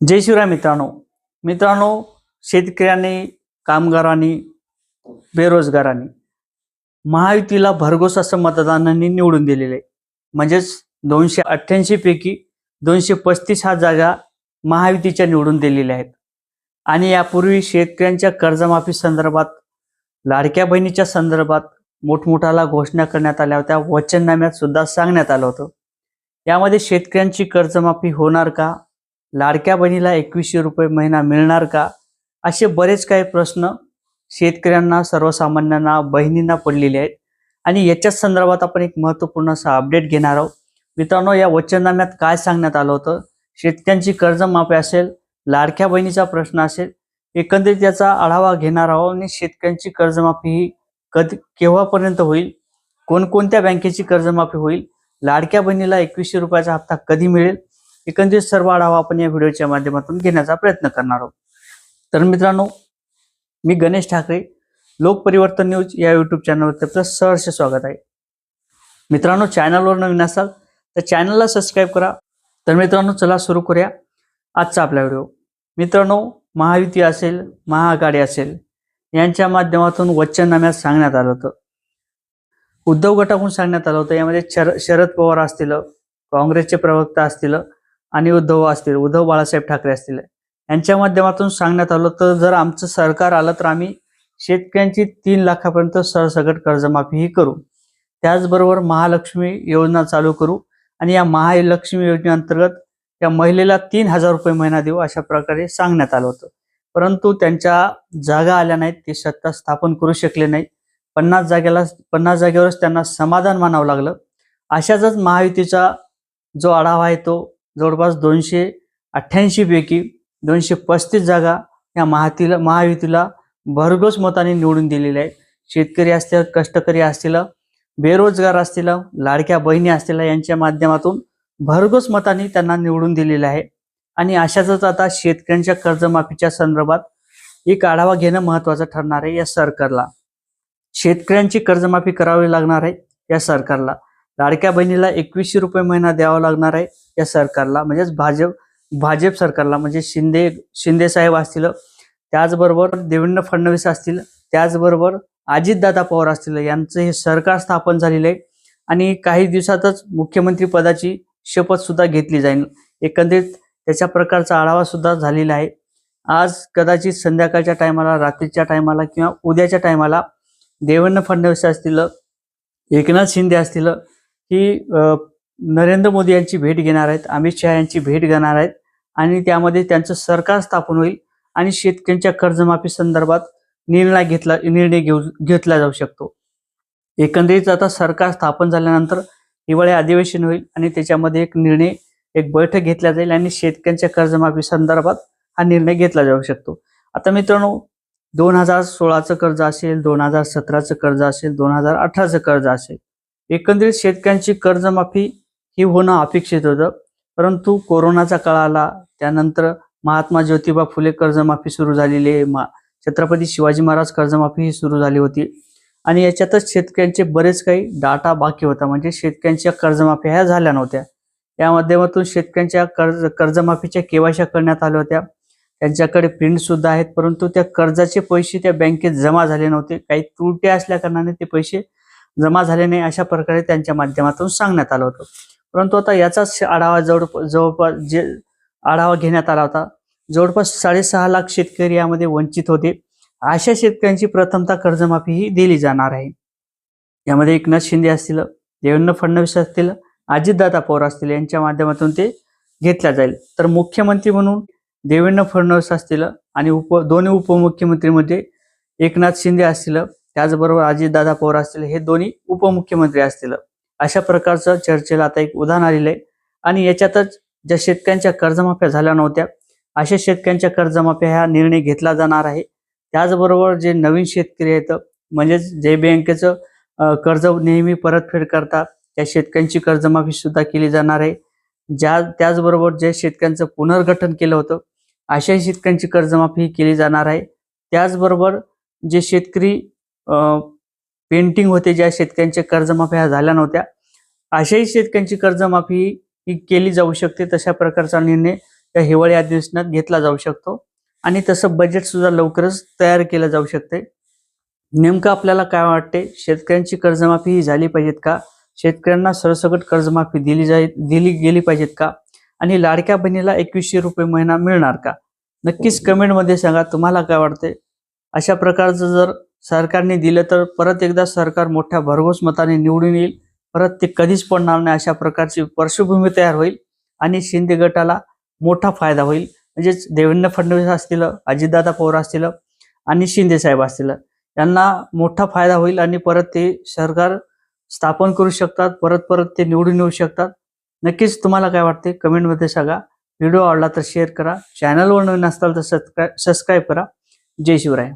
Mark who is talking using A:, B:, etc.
A: जय शिवराय मित्रांनो. मित्रांनो शेतकऱ्यांनी कामगारांनी बेरोजगारांनी महायुतीला भरघोस असं मतदानांनी निवडून दिलेले. आहे म्हणजेच दोनशे अठ्ठ्याऐंशी पैकी दोनशे पस्तीस हा जागा महायुतीच्या निवडून दिलेल्या आहेत. आणि यापूर्वी शेतकऱ्यांच्या कर्जमाफी संदर्भात लाडक्या बहिणीच्या संदर्भात मोठमोठाला घोषणा करण्यात आल्या होत्या. वचननाम्यात सुद्धा सांगण्यात आलं होतं. यामध्ये शेतकऱ्यांची कर्जमाफी होणार का? लाडक्या बहिणीला एकवीसशे रुपये महिना मिळणार का? असे बरेच काही प्रश्न शेतकऱ्यांना सर्वसामान्यांना बहिणींना पडलेले आहेत. आणि याच्याच संदर्भात आपण एक महत्त्वपूर्ण असा अपडेट घेणार आहोत. मित्रांनो या वचननाम्यात काय सांगण्यात आलं होतं? शेतकऱ्यांची कर्जमाफी असेल लाडक्या बहिणीचा प्रश्न असेल एकंदरीत याचा आढावा घेणार आहोत आणि शेतकऱ्यांची कर्जमाफी ही कधी केव्हापर्यंत होईल? कोणकोणत्या बँकेची कर्जमाफी होईल? लाडक्या बहिणीला एकवीसशे रुपयाचा हप्ता कधी मिळेल? एकंदरीत सर्व आढावा आपण या व्हिडिओच्या माध्यमातून घेण्याचा प्रयत्न करणार आहोत. तर मित्रांनो मी गणेश ठाकरे लोकपरिवर्तन न्यूज या युट्यूब चॅनलवरती आपलं सहर्ष स्वागत आहे. मित्रांनो चॅनलवर नवीन असाल तर चॅनलला सबस्क्राईब करा. तर मित्रांनो चला सुरू करूया आजचा आपला व्हिडिओ. मित्रांनो महायुती असेल महाआघाडी असेल यांच्या माध्यमातून वचननाम्यात सांगण्यात आलं होतं. उद्धव गटाकडून सांगण्यात आलं होतं. यामध्ये शरद पवार असतील काँग्रेसचे प्रवक्ता असतील आणि उद्धव असतील उद्धव बाळासाहेब ठाकरे असतील. यांच्या माध्यमातून सांगण्यात आलं तर जर आमचं सरकार आलं तर आम्ही शेतकऱ्यांची तीन लाखापर्यंत सरसकट कर्जमाफीही करू. त्याचबरोबर महालक्ष्मी योजना चालू करू आणि या महालक्ष्मी योजनेअंतर्गत या महिलेला तीन हजार रुपये महिना देऊ अशा प्रकारे सांगण्यात आलं होतं. परंतु त्यांच्या जागा आल्या नाहीत ते सत्ता स्थापन करू शकले नाही पन्नास जागेला पन्नास जागेवरच त्यांना समाधान मानावं लागलं. अशाच महायुतीचा जो आढावा आहे तो जवळपास दोनशे अठ्ठ्याऐंशी पैकी दोनशे पस्तीस जागा या महातीला महायुतीला भरघोस मताने निवडून दिलेल्या आहेत. शेतकरी असतील कष्टकरी असतील बेरोजगार असतील लाडक्या बहिणी असतील यांच्या माध्यमातून भरघोस मताने त्यांना निवडून दिलेलं आहे. आणि अशाच आता शेतकऱ्यांच्या कर्जमाफीच्या संदर्भात एक आढावा घेणं महत्वाचं ठरणार आहे या सरकारला. शेतकऱ्यांची कर्जमाफी करावी लागणार आहे या सरकारला. लाडक्या बहिणीला एकवीसशे रुपये महिना द्यावा लागणार आहे. या सरकारला म्हणजेच भाजप भाजप सरकारला म्हणजे शिंदे शिंदे साहेब असतील त्याचबरोबर देवेंद्र फडणवीस असतील त्याचबरोबर अजितदादा पवार असतील यांचं हे सरकार स्थापन झालेलं आहे. आणि काही दिवसातच मुख्यमंत्री पदाची शपथ सुद्धा घेतली जाईल. एकंदरीत त्याच्या प्रकारचा आढावा सुद्धा झालेला आहे. आज कदाचित संध्याकाळच्या टायमाला रात्रीच्या टायमाला किंवा उद्याच्या टायमाला देवेंद्र फडणवीस असतील एकनाथ शिंदे असतील ही नरेंद्र मोदी यांची भेट घेणार आहेत अमित शहा यांची भेट घेणार आहेत आणि त्यामध्ये त्यांचं सरकार स्थापन होईल आणि शेतकऱ्यांच्या कर्जमाफी संदर्भात निर्णय घेतला निर्णय घेऊ घेतला जाऊ शकतो. एकंदरीत आता सरकार स्थापन झाल्यानंतर हिवाळी अधिवेशन होईल आणि त्याच्यामध्ये एक निर्णय एक बैठक घेतल्या जाईल आणि शेतकऱ्यांच्या कर्जमाफी संदर्भात हा निर्णय घेतला जाऊ शकतो. आता मित्रांनो दोन हजार सोळाचं कर्ज असेल दोन हजार सतराचं कर्ज असेल दोन हजार अठराचं कर्ज असेल एकंदरीत शेतकऱ्यांची कर्जमाफी ही होणं अपेक्षित होतं. परंतु कोरोनाचा काळ आला त्यानंतर महात्मा ज्योतिबा फुले कर्जमाफी सुरू झालेली आहे. मा छत्रपती शिवाजी महाराज कर्जमाफी ही सुरू झाली होती. आणि याच्यातच शेतकऱ्यांचे बरेच काही डाटा बाकी होता. म्हणजे शेतकऱ्यांच्या कर्जमाफी ह्या झाल्या नव्हत्या. या माध्यमातून शेतकऱ्यांच्या कर्ज कर्जमाफीच्या केवायशा करण्यात आल्या होत्या. त्यांच्याकडे प्रिंट सुद्धा आहेत. परंतु त्या कर्जाचे पैसे त्या बँकेत जमा झाले नव्हते. काही त्रुट्या असल्या कारणाने ते पैसे जमा झाले नाही अशा प्रकारे त्यांच्या माध्यमातून सांगण्यात आलं होतं. परंतु आता याचाच आढावा जवळ जवळपास जे आढावा घेण्यात आला होता जवळपास साडेसहा लाख शेतकरी यामध्ये वंचित होते. अशा शेतकऱ्यांची प्रथमता कर्जमाफी ही दिली जाणार आहे. यामध्ये एकनाथ शिंदे असतील देवेंद्र फडणवीस असतील अजितदादा पवार असतील यांच्या माध्यमातून ते घेतल्या जाईल. तर मुख्यमंत्री म्हणून देवेंद्र फडणवीस असतील आणि उप दोन्ही उपमुख्यमंत्रीमध्ये एकनाथ शिंदे असतील त्याचबरोबर अजितदादा पवार असतील हे दोन्ही उपमुख्यमंत्री असतील. अशा प्रकारचं चर्चेला आता एक उदाहरण आलेलं आहे. आणि याच्यातच ज्या शेतकऱ्यांच्या कर्जमाफ्या झाल्या नव्हत्या अशा शेतकऱ्यांच्या कर्जमाफ्या ह्या निर्णय घेतला जाणार आहे. त्याचबरोबर जे नवीन शेतकरी आहेत म्हणजेच जे बँकेचं कर्ज नेहमी परतफेड करतात त्या शेतकऱ्यांची कर्जमाफी सुद्धा केली जाणार आहे. ज्या त्याचबरोबर जे शेतकऱ्यांचं पुनर्गठन केलं होतं अशा शेतकऱ्यांची कर्जमाफी केली जाणार आहे. त्याचबरोबर जे शेतकरी पेंटिंग होते ज्या शेतकऱ्यांच्या कर्जमाफी ह्या झाल्या नव्हत्या. अशाही शेतकऱ्यांची कर्जमाफी ही केली जाऊ शकते तशा प्रकारचा निर्णय या हिवाळी अधिवेशनात घेतला जाऊ शकतो. आणि तसं बजेट सुद्धा लवकरच तयार केलं जाऊ शकते. नेमकं आपल्याला काय वाटते? शेतकऱ्यांची कर्जमाफी ही झाली पाहिजेत का? शेतकऱ्यांना सरसकट कर्जमाफी दिली जाई दिली गेली पाहिजेत का? आणि लाडक्या बहिणीला एकवीसशे रुपये महिना मिळणार का? नक्कीच कमेंटमध्ये सांगा तुम्हाला काय वाटते? अशा प्रकारचं जर सरकारने दिलं तर परत एकदा सरकार मोठ्या भरघोस मताने निवडून येईल. परत ते कधीच पडणार नाही अशा प्रकारची पार्श्वभूमी तयार होईल आणि शिंदे गटाला मोठा फायदा होईल. म्हणजेच देवेंद्र फडणवीस असतील अजितदादा पवार असतील आणि शिंदे साहेब असतील यांना मोठा फायदा होईल आणि परत ते सरकार स्थापन करू शकतात परत परत ते निवडून येऊ शकतात. नक्कीच तुम्हाला काय वाटते? कमेंटमध्ये सांगा. व्हिडिओ आवडला तर शेअर करा. चॅनलवर नवीन असाल तर सबस्क्राईब सबस्क्राईब करा. जय शिवराय.